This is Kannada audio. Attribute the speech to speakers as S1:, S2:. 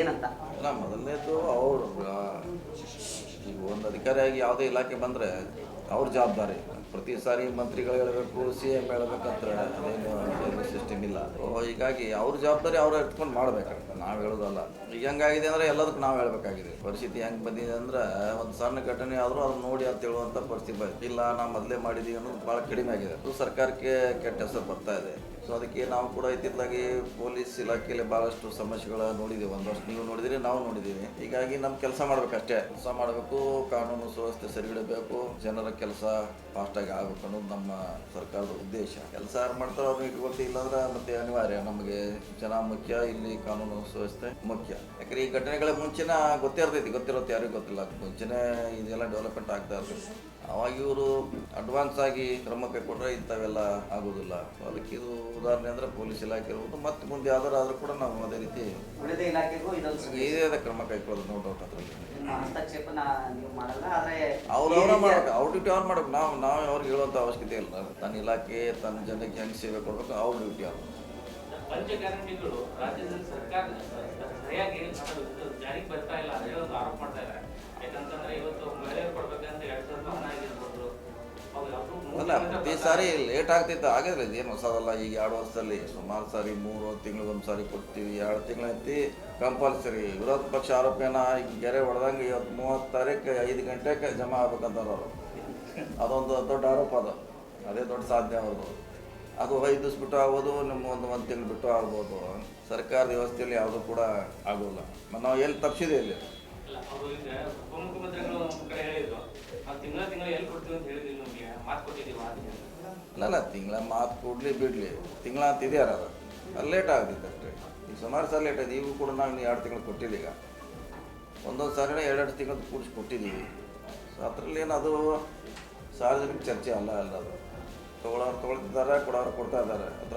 S1: ಏನಂತ?
S2: ಅಲ್ಲ, ಮೊದಲನೇದು ಅವರು ಈಗ ಒಂದು ಅಧಿಕಾರಿಯಾಗಿ ಯಾವುದೇ ಇಲಾಖೆ ಬಂದರೆ ಅವ್ರ ಜವಾಬ್ದಾರಿ. ಪ್ರತಿ ಸಾರಿ ಮಂತ್ರಿಗಳು ಹೇಳಬೇಕು, ಸಿ ಎಂ ಹೇಳ್ಬೇಕಂತ ಅದೇನು ಸಿಸ್ಟಮ್ ಇಲ್ಲ. ಹೀಗಾಗಿ ಅವ್ರ ಜವಾಬ್ದಾರಿ ಅವ್ರು ಎತ್ಕೊಂಡು ಮಾಡ್ಬೇಕಾಗ್ತದೆ ನಾವು ಹೇಳೋದಲ್ಲ. ಈಗ ಹೆಂಗಾಗಿದೆ ಅಂದರೆ ಎಲ್ಲದಕ್ಕೂ ನಾವು ಹೇಳಬೇಕಾಗಿದೆ. ಪರಿಸ್ಥಿತಿ ಹೆಂಗೆ ಬಂದಿದೆ ಅಂದ್ರೆ ಒಂದು ಸಣ್ಣ ಘಟನೆ ಆದರೂ ಅದನ್ನ ನೋಡಿ ಅಂತ ಹೇಳುವಂಥ ಪರಿಸ್ಥಿತಿ ಬಂದಿದೆ. ಇಲ್ಲ, ನಾವು ಮೊದಲೇ ಮಾಡಿದ್ದೀವಿ ಅನ್ನೋದು ಭಾಳ ಕಡಿಮೆ ಆಗಿದೆ. ಅದು ಸರ್ಕಾರಕ್ಕೆ ಕೆಟ್ಟ ಹೆಸರು ಬರ್ತಾ ಇದೆ. ಸೊ ಅದಕ್ಕೆ ನಾವು ಕೂಡ ಇತ್ತಿತ್ತಲಾಗಿ ಪೊಲೀಸ್ ಇಲಾಖೆಯಲ್ಲಿ ಭಾಳಷ್ಟು ಸಮಸ್ಯೆಗಳ ನೋಡಿದ್ದೀವಿ ಒಂದಷ್ಟು ನೀವು ನೋಡಿದಿರಿ, ನಾವು ನೋಡಿದ್ದೀವಿ ಹೀಗಾಗಿ ನಮ್ಮ ಕೆಲಸ ಮಾಡ್ಬೇಕಷ್ಟೇ ಕೆಲಸ ಮಾಡಬೇಕು, ಕಾನೂನು ಸುವ್ಯವಸ್ಥೆ ಸರಿಗಿಡಬೇಕು, ಜನರ ಕೆಲಸ ಫಾಸ್ಟಾಗಿ ಆಗಬೇಕು ಅನ್ನೋದು ನಮ್ಮ ಸರ್ಕಾರದ ಉದ್ದೇಶ. ಕೆಲಸ ಯಾರು ಮಾಡ್ತಾರೋ ಅವ್ರಿಗೆ ಇಟ್ಕೊಳ್ತೀವಿ ಇಲ್ಲಾಂದ್ರೆ ಮತ್ತೆ ಅನಿವಾರ್ಯ. ನಮಗೆ ಜನ ಮುಖ್ಯ, ಇಲ್ಲಿ ಕಾನೂನು ಸುವ್ಯವಸ್ಥೆ ಮುಖ್ಯ. ಯಾಕಂದ್ರೆ ಈ ಘಟನೆಗಳ ಮುಂಚೆನ ಗೊತ್ತೇ ಇರ್ತೈತಿ ಗೊತ್ತಿರುತ್ತೆ ಯಾರಿಗೂ ಗೊತ್ತಿಲ್ಲ. ಮುಂಚೆನೇ ಇದೆಲ್ಲ ಡೆವಲಪ್ಮೆಂಟ್ ಆಗ್ತಾ ಇರ್ತದೆ ಅವಾಗ ಇವರು ಅಡ್ವಾನ್ಸ್ ಆಗಿ ಕ್ರಮ ಕೈಕೊಂಡ್ರೆ ಇಂಥವೆಲ್ಲ ಆಗೋದಿಲ್ಲ. ಅದಕ್ಕೆ ಇದು ಉದಾಹರಣೆ ಅಂದ್ರೆ ಪೊಲೀಸ್ ಇಲಾಖೆ ಇರ್ಬೋದು ಮತ್ತೆ ಮುಂದೆ ಯಾವ್ದಾರು ಆದ್ರೂ ಕೂಡ ನಾವು ಅದೇ ರೀತಿ
S1: ಉಳಿದ ಇಲಾಖೆಗೂ ಇದೊಂದು
S2: ಇದೇ ಕ್ರಮ ಕೈಕೊಳ್ಳೋದು ನೋ ಡೌಟ್ ಅದರಲ್ಲಿ.
S1: ಅವ್ರವ್ರ
S2: ಮಾಡ್ಬೇಕು ಅವ್ರ ಡ್ಯೂಟಿ ಅವ್ರು ಮಾಡ್ಬೇಕು. ನಾವು ನಾವು ಅವ್ರಿಗೆ ಹೇಳುವಂಥ ಅವಶ್ಯಕತೆ ಇಲ್ಲ. ತನ್ನ ಇಲಾಖೆ ತನ್ನ ಜನಕ್ಕೆ ಹೆಂಗೆ ಸೇವೆ ಕೊಡ್ಬೇಕು ಅವ್ರ ಡ್ಯೂಟಿ ಅವ್ರು.
S3: ಪಂಚ ಗ್ಯಾರಂಟಿಗಳು ರಾಜ್ಯದಲ್ಲಿ ಸರ್ಕಾರ ಸರಿಯಾಗಿ ಜಾರಿಗೆ ಬರ್ತಾ ಇಲ್ಲ ಅದೇ ಒಂದು ಆರೋಪ ಮಾಡ್ತಾ ಇದ್ದಾರೆ. ಯಾಕಂತಂದ್ರೆ ಇವತ್ತು ಮಹಿಳೆಯರು ಕೊಡ್ಬೇಕಂತ ಎರಡ್ ಸಾವಿರ ರೂಪಾಯಿ ಹಣ ಆಗಿರ್ಬೋದು
S2: ಅಲ್ಲ ಪ್ರತಿ ಸಾರಿ ಲೇಟ್ ಆಗ್ತಿತ್ತು ಆಗಿದ್ರೆ ಇದೇನು ಹೊಸದಲ್ಲ ಈಗ ಎರಡು ವರ್ಷದಲ್ಲಿ ಸುಮಾರು ಸಾರಿ ಮೂರು ತಿಂಗಳಿಗೆ ಒಂದು ಸಾರಿ ಕೊಡ್ತೀವಿ ಎರಡು ತಿಂಗಳು ಐತಿ ಕಂಪಲ್ಸರಿ ವಿರೋಧ ಪಕ್ಷ ಆರೋಪನ ಈಗ ಗೆರೆ ಹೊಡೆದಂಗೆ ಇವತ್ತು ಮೂವತ್ತು ತಾರೀಕು ಐದು ಗಂಟೆಗೆ ಜಮಾ ಆಗ್ಬೇಕಂತಾರ ಅವರು. ಅದೊಂದು ದೊಡ್ಡ ಆರೋಪ ಅದು. ಅದೇ ದೊಡ್ಡ ಸಾಧನೆ ಅವ್ರದ್ದು. ಅದು ಐದು ದಿವಸ ಬಿಟ್ಟು ಆಗ್ಬೋದು ನಮ್ಮ ಒಂದು ಒಂದು ತಿಂಗಳು ಬಿಟ್ಟು ಆಗ್ಬೋದು. ಸರ್ಕಾರದ ವ್ಯವಸ್ಥೆಯಲ್ಲಿ ಯಾವುದು ಕೂಡ ಆಗೋಲ್ಲ. ಮತ್ತು ನಾವು ಎಲ್ಲಿ ತಪ್ಪಿಸಿದೆ ಇಲ್ಲಿ?
S3: ಅಲ್ಲಲ್ಲ ತಿಂಗಳ ಮಾತು
S2: ಕೊಡಲಿ ಬಿಡಲಿ. ತಿಂಗಳ ಅಂತ ಇದೆಯಾರ ಅದು ಅಲ್ಲಿ ಲೇಟ್ ಆಗ್ತಿತ್ತು ಅಷ್ಟೇ. ಈಗ ಸುಮಾರು ಸಲ ಲೇಟ್ ಆಯ್ತು. ಈಗೂ ಕೂಡ ನಾವು ಎರಡು ತಿಂಗಳು ಕೊಟ್ಟಿದ್ದೀಗ ಈಗ. ಒಂದೊಂದು ಸಾರಿನ ಎರಡೆರಡು ತಿಂಗಳು ಕೂಡಿಸಿ ಕೊಟ್ಟಿದ್ದೀವಿ. ಸೊ ಅದರಲ್ಲಿ ಏನು ಅದು ಸಾರ್ವಜನಿಕ ಚರ್ಚೆ ಅಲ್ಲ ಅಲ್ಲ ಅದು. ತೊಗೊಳೋರು ತೊಗೊಳ್ತಿದ್ದಾರೆ ಕೊಡೋರು ಕೊಡ್ತಾ ಇದ್ದಾರೆ. ಅದ್ರ